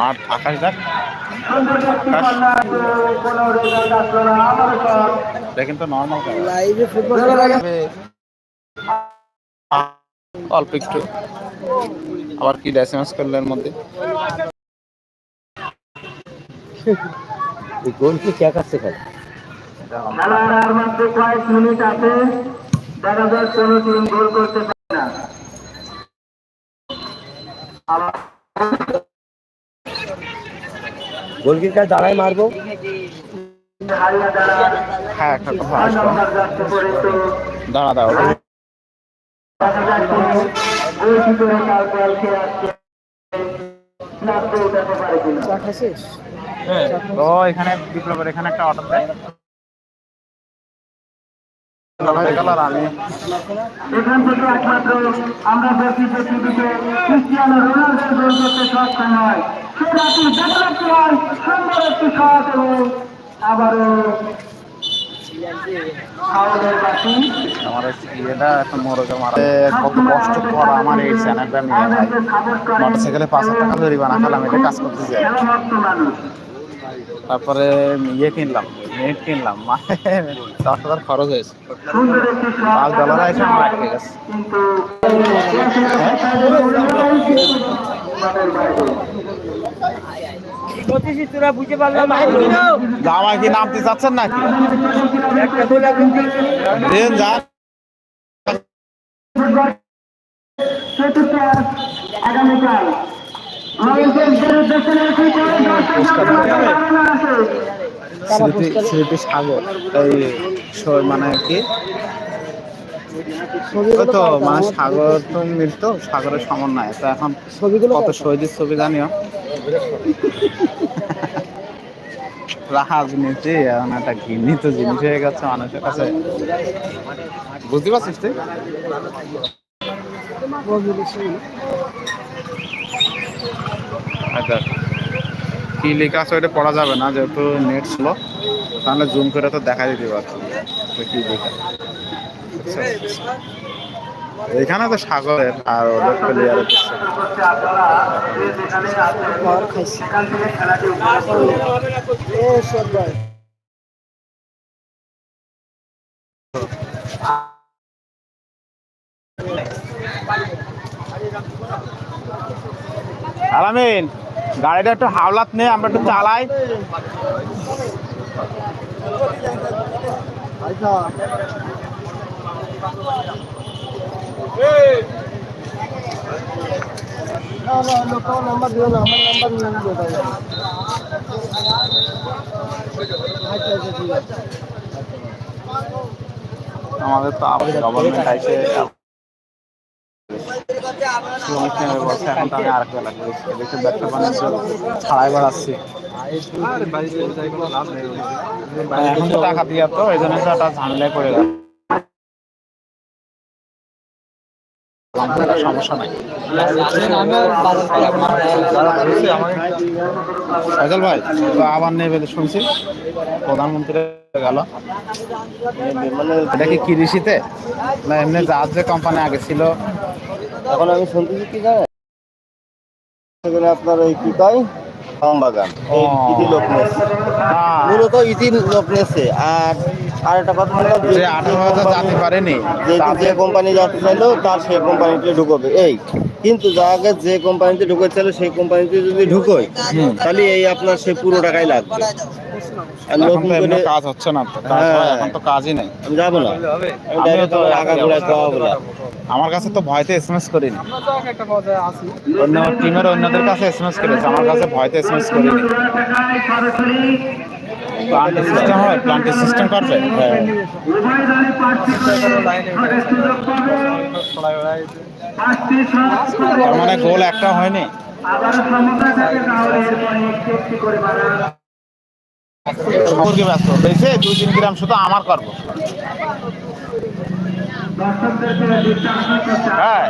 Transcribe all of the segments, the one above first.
মাঠ আকাশ দেখ এটা কিন্তু নর্মাল লাইভে ফুটবল অল্প একটু। আবার কি এস এম এস করল এর মধ্যে গোল কি কে কাছে খায় খেলার আর মাত্র কয়েক মিনিট আছে। দেখা যাক কোন টিম গোল করতে পারে না। আবার গোলকিপার দাঁড়ায় মারবো? দাঁড়া হ্যাঁ একটা কথা দাঁড়া দাঁড়া। শেষ? তো এখানে বিপ্লবের এখানে একটা অর্ডার দেয়। হয়ে গেল আর আমি এখান থেকে একমাত্র আমরা ক্রিস্টিয়ানো রোনাল্ডোর গোল করতে সক্ষম হয় সে রাতে হয় সুন্দর একটি আবারও মোটরসাইকেলে পাঁচ হাজার টাকা জরিমানা খেলাম এটা কাজ করতে যাই। তারপরে ইয়ে কিনলাম নেট কিনলাম মানে দশ হাজার খরচ হয়েছে। পাঁচ ডলার এসে আমার আটকে গেছে কিন্তু জামাই কি নামতে চাচ্ছেন নাকি? দেন সাগর এই মানে কি? তো মানে সাগর তো সাগরের সমন্বয়। তো এখন ছবিগুলো কত শহীদের ছবি জানিও। রাজনীতি, এখন একটা ঘৃণিত জিনিস হয়ে গেছে মানুষের কাছে। বুঝতে পারছিস তুই? দেখ। কি লেখা আছে ওইটা পড়া যাবে না, যেহেতু নেট স্লো তাহলে জুম করে তো দেখা দিতে পারছি। কি লেখা? এখানে তো সাগরের আর ওদের ভাই। আলামিন গাড়িটা একটু হাওলাত নে আমরা একটু চালাই। নাম্বার দিও না আমার নাম্বার নিয়ে নিলো তাই আচ্ছা আচ্ছা ঠিক আছে আমাদের তো আবার গভর্নমেন্ট আইসে বলছে এখন তো আমি আর একটা লাগবে এদিকে ব্যবসা বাণিজ্য ছাড়াই বেড়াচ্ছি এখন তো টাকা দিয়ে তো এই জন্য ঝামেলায় পড়ে গেল সমস্যা নাই। ফয়জল ভাই আবার নেবে তো শুনছি। প্রধানমন্ত্রী গেল। এটা কি কৃষিতে? না এমনি জাহাজ যে কোম্পানি আগে ছিল। এখন আমি শুনতেছি কি জানেন? সেখানে আপনার ওই কি কয়? আম বাগান ইতি লোক নেছে হ্যাঁ, মূলত ইতি লোক নেছে আর আর একটা কথা হলো যে যে- আঠারো হাজার পারেনি। যে যে কোম্পানি যাতে চাইলো তার সেই কোম্পানিতে ঢুকবে। এই কিন্তু যা আগে যে কোম্পানিতে ঢুকে চাইলো সেই কোম্পানিতে যদি ঢুকোয় তাহলে এই আপনার সেই পুরো টাকাই লাগবে। কাজ হচ্ছে না হ্যাঁ। এখন তো কাজই নেই। আমি যাব না। আমি আমিও ডাইরেক্ট তো আগা ঘোড়ায় খাওয়া বলা আমার কাছে তো ভয়তে এসএমএস করিনি। অন্য টিমের অন্যদের কাছে এসএমএস করেছে আমার কাছে ভয়তে এসএমএস করিনি। টাকায় সরাসরি প্লান্টি সিস্টেম হয় প্লান্টের সিস্টেম করবে। তার মানে গোল একটা হয়নি? সম্পর্কে ব্যস্ত? হয়েছে দুই তিন গ্রাম শুধু আমার করব। হ্যাঁ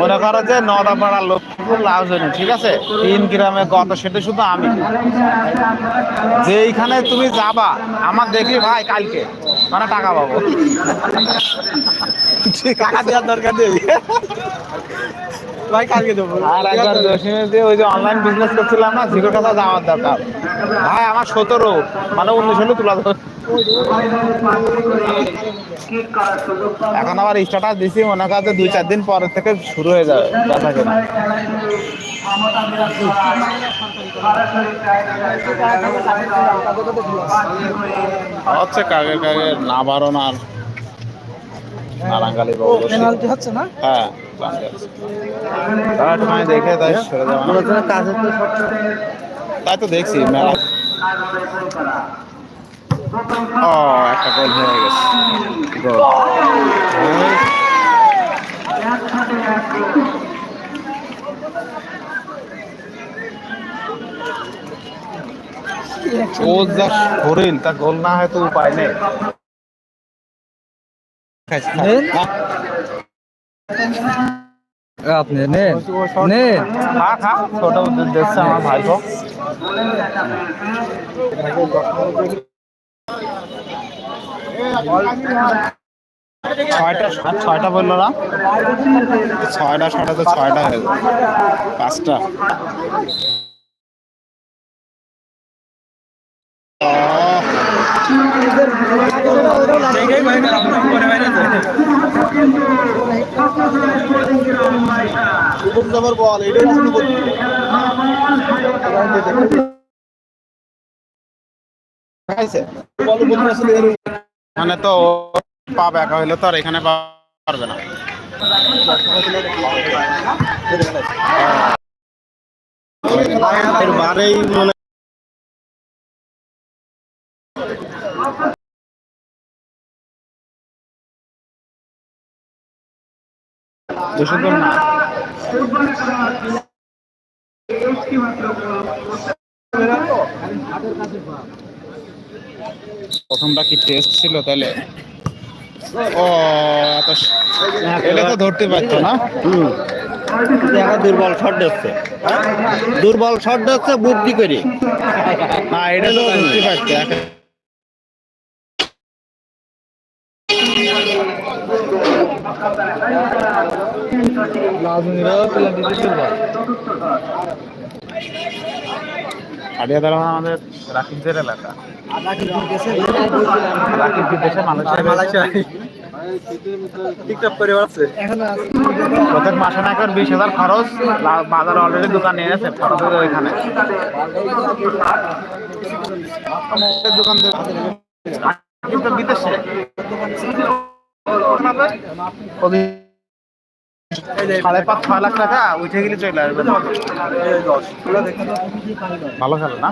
মনে করো যে নদা পাড়ার লোক খুব লাভ হয়নি ঠিক আছে? তিন গ্রামে গত সেটা শুধু আমি। যেইখানে তুমি যাবা আমার দেখি ভাই কালকে। মানে টাকা পাবো। টাকা দেওয়ার দরকার নেই। ভাই কালকে দেবো। আর একবার দিয়ে ওই যে অনলাইন বিজনেস করছিলাম না জিরো কথা যাওয়ার দরকার। ভাই আমার সতেরো। মানে উনিশ হলে তুলা ধর। কিক করার সুযোগ পাবে এখন আবার স্ট্যাটাস দিছি মনে কর যে দুই চার দিন পরের থেকে শুরু হয়ে যাবে হচ্ছে কাগে কাগে না বারণ আর নারাঙ্গালি পেনাল্টি হচ্ছে না? হ্যাঁ একটুখানি দেখে তাই সরে তো সব তাই তো দেখছি মেলা। ও একটা গোল হয়ে গেছে। গোল। ও যা শরীর তা গোল না হয় তো উপায় নেই। আপনি নেন নেন খা খা ছোট দেখছে আমার ভাইপো। ছয়টা ছয়টা বলল না? ছয়টা ছয়টা তো ছয়টা হয়ে যাবে পাঁচটা। বল এটাই শুরু মানে তো পা একা হইলে তো আর এখানে পারবে না। বারেই মানে প্রথমটা কি টেস্ট ছিল তাহলে? ও এত এটা তো ধরতে পারতো না। হুম। দেখা দুর্বল শট দিচ্ছে। দুর্বল শট দিচ্ছে বুদ্ধি করে। না এটা তো ধরতে পারতো দ্বারা আমাদের রাকিবদের এলাকা। রাকিব বিদেশে মালয়েশিয়া টিকটক করে আছে প্রত্যেক মাসে না করে বিশ হাজার খরচ বাজারে অলরেডি দোকান নিয়ে গেছে খরচ হবে ওইখানে দোকান বিদেশে। সাড়ে পাঁচ ছয় লাখ টাকা উঠে গেলে চলে আসবে। ভালো খেলে না?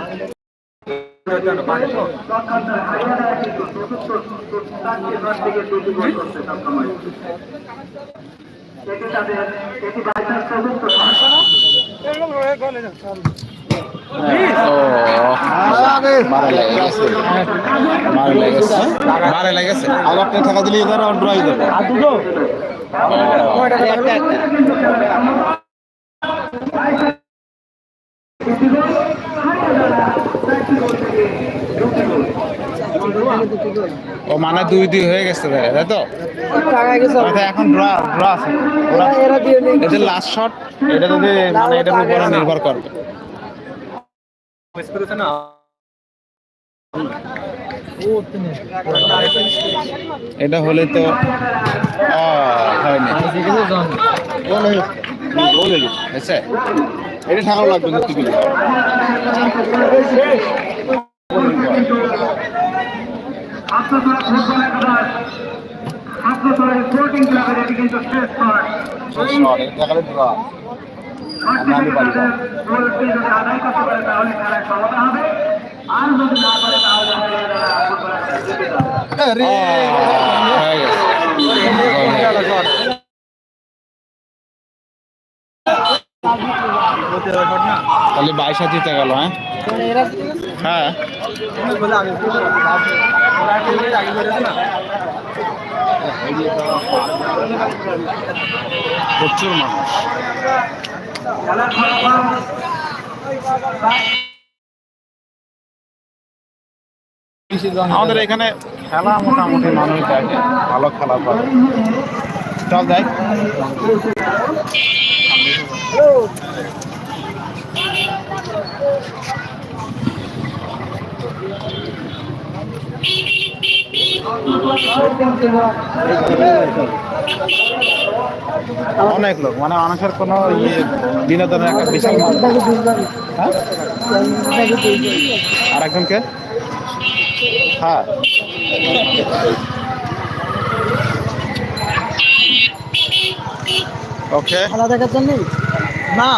মারে লেগেছে। দিলে এবার আর ড্রয় দেবে। ও মানে দুই দুই হয়ে গেছে তাহলে, তাই তো? আচ্ছা, এখন ড্র ড্র আছে। এটা লাস্ট শট এটা যদি মানে এটার উপরে নির্ভর করবে এটা হলে তো এটা টাকাও লাগবে ধরতে গেলে আত্মতলা ফুটবল একাদশ আত্মতলা স্পোর্টিং ক্লাবের এটি কিন্তু শেষ শট টাকালে ড্র গোলটি যদি আদায় করতে পারে তাহলে খেলায় সমতা হবে আর যদি না পারে তাহলে হয়ে যাবে ফুটবল একাদশ জিতে যাবে। হয়ে গেছে তাহলে বাইশা জিতে গেল হ্যাঁ? হ্যাঁ। প্রচুর মানুষ। আমাদের এখানে খেলা মোটামুটি মানুষ দেখে ভালো খেলা করে চল যাই। অনেক লোক মানে মানুষের কোনো ইয়ে বিনোদনের একটা বিশাল হ্যাঁ? আর একজনকে হ্যাঁ। ওকে খেলা দেখার জন্য না।